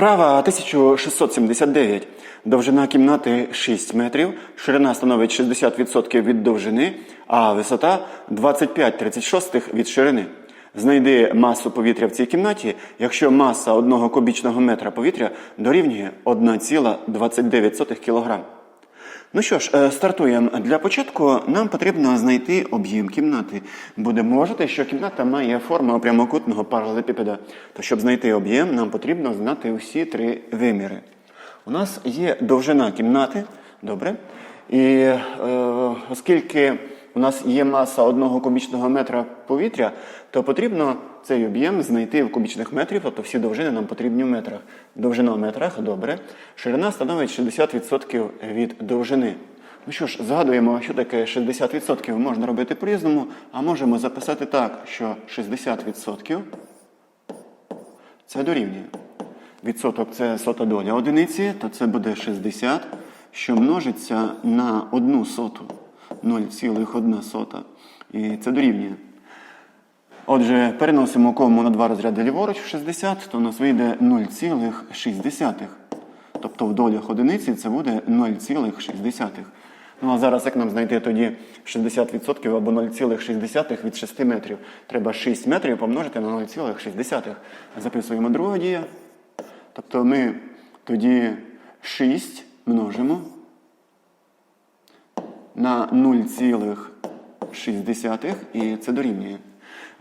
Вправа 1679. Довжина кімнати 6 метрів, ширина становить 60% від довжини, а висота 25,36 від ширини. Знайди масу повітря в цій кімнаті, якщо маса одного кубічного метра повітря дорівнює 1,29 кг. Ну що ж, е, стартуємо. Для початку нам потрібно знайти об'єм кімнати. Будемо вважати, що кімната має форму прямокутного паралелепіпеда. То щоб знайти об'єм, нам потрібно знати усі три виміри. У нас є довжина кімнати, добре. І е, оскільки у нас є маса одного кубічного метра повітря, то потрібно цей об'єм знайти в кубічних метрів, тобто всі довжини нам потрібні в метрах. Довжина в метрах, добре. Ширина становить 60% від довжини. Ну що ж, згадуємо, що таке 60% можна робити по-різному, а можемо записати так, що 60% це дорівнює. Відсоток це сота доля одиниці, то це буде 60, що множиться на 1 соту. 0,1. І це дорівнює. Отже, переносимо кому на два розряди ліворуч в 60, то у нас вийде 0,6. Тобто в долях одиниці це буде 0,6. Ну а зараз як нам знайти тоді 60% або 0,6 від 6 метрів? Треба 6 метрів помножити на 0,6. Записуємо друга дія. Тобто ми тоді 6 множимо на 0,6 і це дорівнює.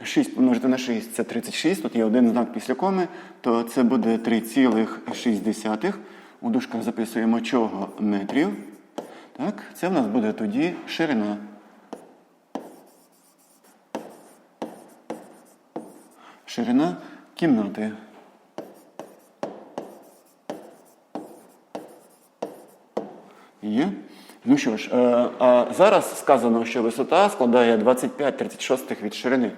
6 помножити на 6 це 36, тут є один знак після коми, то це буде 3,6. У дужках записуємо чого метрів. Так, Це в нас буде тоді ширина. Ширина кімнати. Є. Ну що ж, е, а зараз сказано, що висота складає 25,36 від ширини.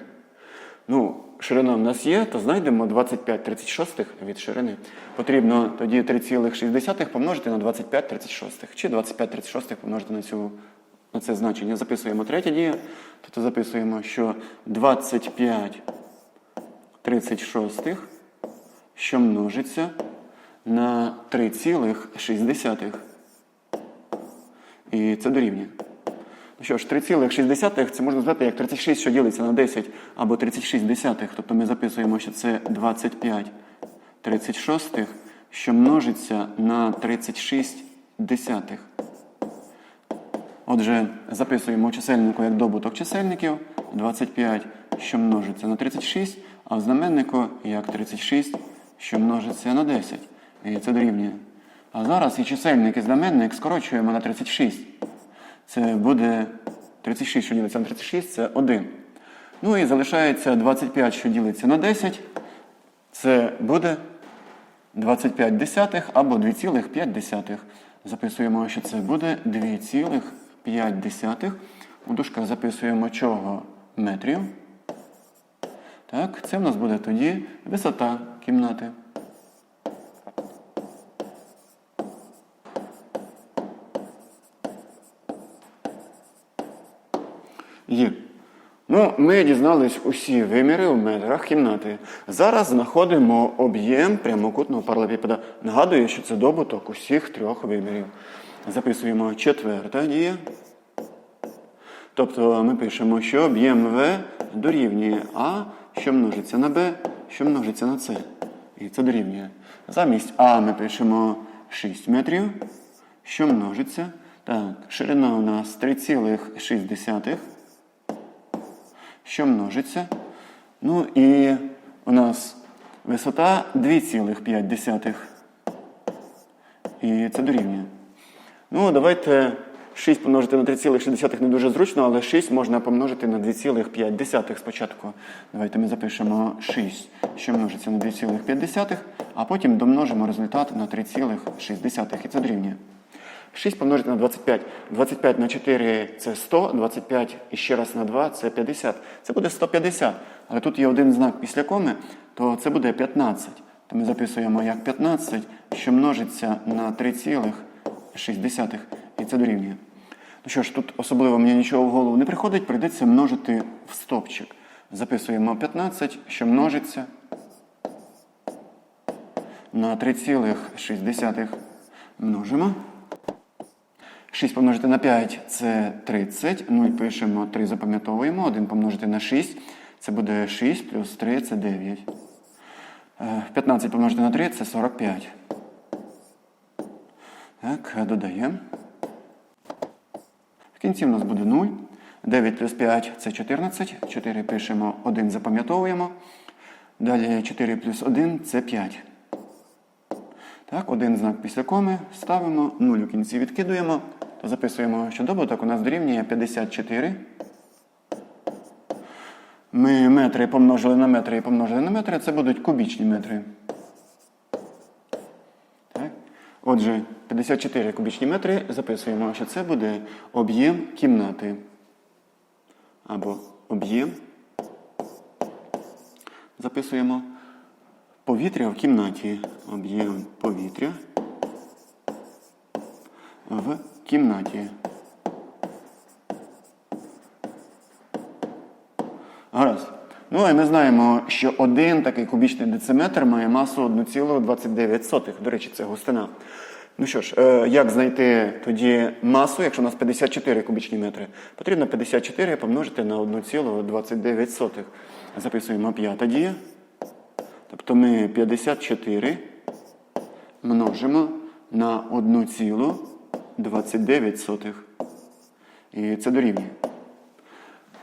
Ну, ширина в нас є, то знайдемо 25,36 від ширини. Потрібно тоді 3,6 помножити на 25,36. Чи 25,36 помножити на, цю, на це значення. Записуємо третє дія. Тобто записуємо, що 25,36, що множиться на 3,6. І це дорівнює. Ну що ж, 3,6 це можна звати як 36, що ділиться на 10, або 36 десятих. Тобто ми записуємо, що це 25 36, що множиться на 36 десятих. Отже, записуємо чисельнику як добуток чисельників 25, що множиться на 36, а в знаменнику як 36, що множиться на 10. І це дорівнює. А зараз і чисельник, і знаменник скорочуємо на 36. Це буде 36, що ділиться на 36, це 1. Ну і залишається 25, що ділиться на 10. Це буде 25 десятих або 2,5. Записуємо, що це буде 2,5. У дужках записуємо чого метрів. Так, це в нас буде тоді висота кімнати. Є. Ну, ми дізнались усі виміри в метрах кімнати. Зараз знаходимо об'єм прямокутного паралепіпеда. Нагадую, що це добуток усіх трьох вимірів. Записуємо четверта дія. Тобто ми пишемо, що об'єм В дорівнює А, що множиться на Б, що множиться на С. І це дорівнює. Замість А ми пишемо 6 метрів, що множиться. Так, ширина у нас 3,6 що множиться. Ну і у нас висота 2,5. І це дорівнює. Ну, давайте 6 помножити на 3,6 не дуже зручно, але 6 можна помножити на 2,5 спочатку. Давайте ми запишемо 6, що множиться на 2,5, а потім домножимо результат на 3,6. І це дорівнює. 6 помножити на 25. 25 на 4 це 100, 25 і ще раз на 2 це 50. Це буде 150. Але тут є один знак після коми, то це буде 15. То ми записуємо як 15, що множиться на 3,6. І це дорівнює. Ну що ж, тут особливо мені нічого в голову не приходить, прийдеться множити в стопчик. Записуємо 15, що множиться на 3,6 множимо. 6 помножити на 5 це 30. 0 пишемо, 3 запам'ятовуємо. 1 помножити на 6 це буде 6 плюс 3 це 9. Е, 15 помножити на 3 це 45. Так, е, додаємо. В кінці в нас буде 0. 9 плюс 5 це 14. 4 пишемо, 1 запам'ятовуємо. Далі 4 плюс 1 це 5. Так, один знак після коми ставимо, 0 у кінці відкидуємо, то записуємо, що добуток у нас дорівнює 54. Ми метри помножили на метри і помножили на метри, це будуть кубічні метри. Так. Отже, 54 кубічні метри записуємо, що це буде об'єм кімнати. Або об'єм. Записуємо повітря в кімнаті. Об'єм повітря в кімнаті. Гаразд. Ну і ми знаємо, що один такий кубічний дециметр має масу 1,29. До речі, це густина. Ну що ж, е, як знайти тоді масу, якщо у нас 54 кубічні метри? Потрібно 54 помножити на 1,29. Записуємо п'ята дія. Тобто ми 54 множимо на 1,29. І це дорівнює.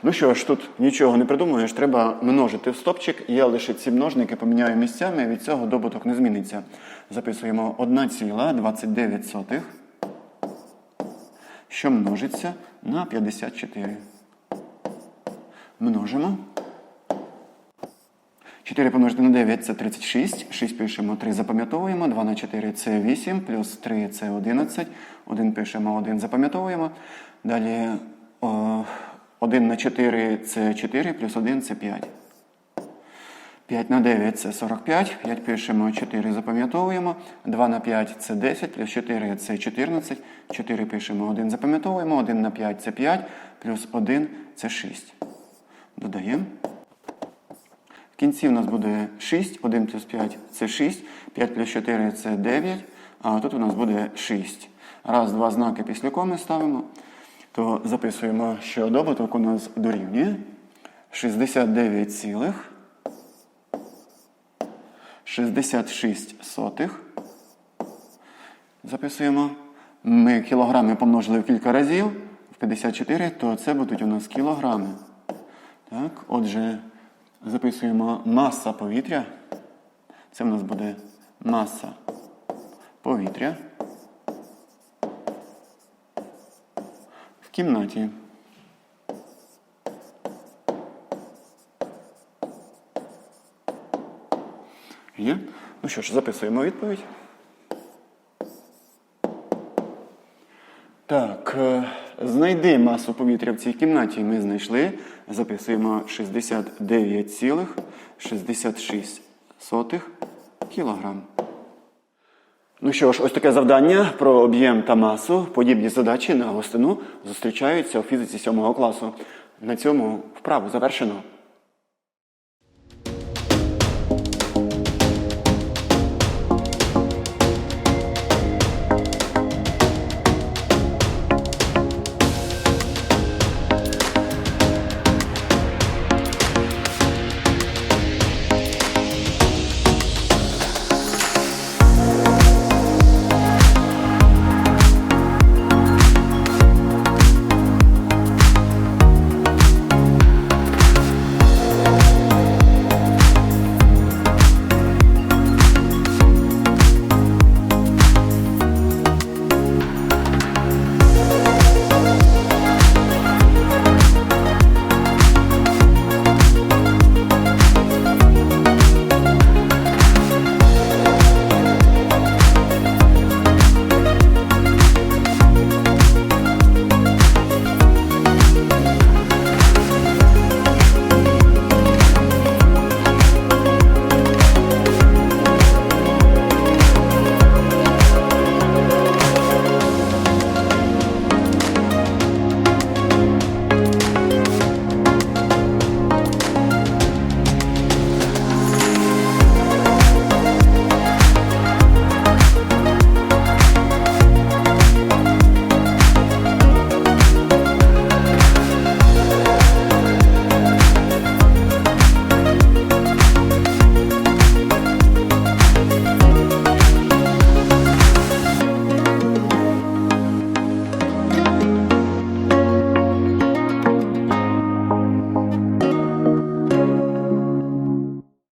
Ну що ж, тут нічого не придумуєш, треба множити в стопчик. Я лише ці множники поміняю місцями, від цього добуток не зміниться. Записуємо 1,29, що множиться на 54. Множимо. 4 помножити на 9 це 36. 6 пишемо, 3 запам'ятовуємо. 2 на 4 це 8, плюс 3 це 11. 1 пишемо, 1 запам'ятовуємо. Далі 1 на 4 це 4, плюс 1 це 5. 5 на 9 це 45. 5 пишемо, 4 запам'ятовуємо. 2 на 5 це 10, плюс 4 це 14. 4 пишемо, 1 запам'ятовуємо. 1 на 5 це 5, плюс 1 це 6. Додаємо. Кінці у нас буде 6, 1 плюс 5 це 6, 5 плюс 4 це 9, а тут у нас буде 6. Раз, два знаки після коми ставимо, то записуємо, що добуток у нас дорівнює 69 цілих 66 сотих. Записуємо. Ми кілограми помножили в кілька разів, в 54, то це будуть у нас кілограми. Так, отже, записуємо маса повітря. Це в нас буде маса повітря в кімнаті. Є? Ну що ж, записуємо відповідь. Так, е, знайди масу повітря в цій кімнаті. Ми знайшли. Записуємо 69,66 кілограм. Ну що ж, ось таке завдання про об'єм та масу. Подібні задачі на гостину зустрічаються у фізиці 7 класу. На цьому вправу завершено.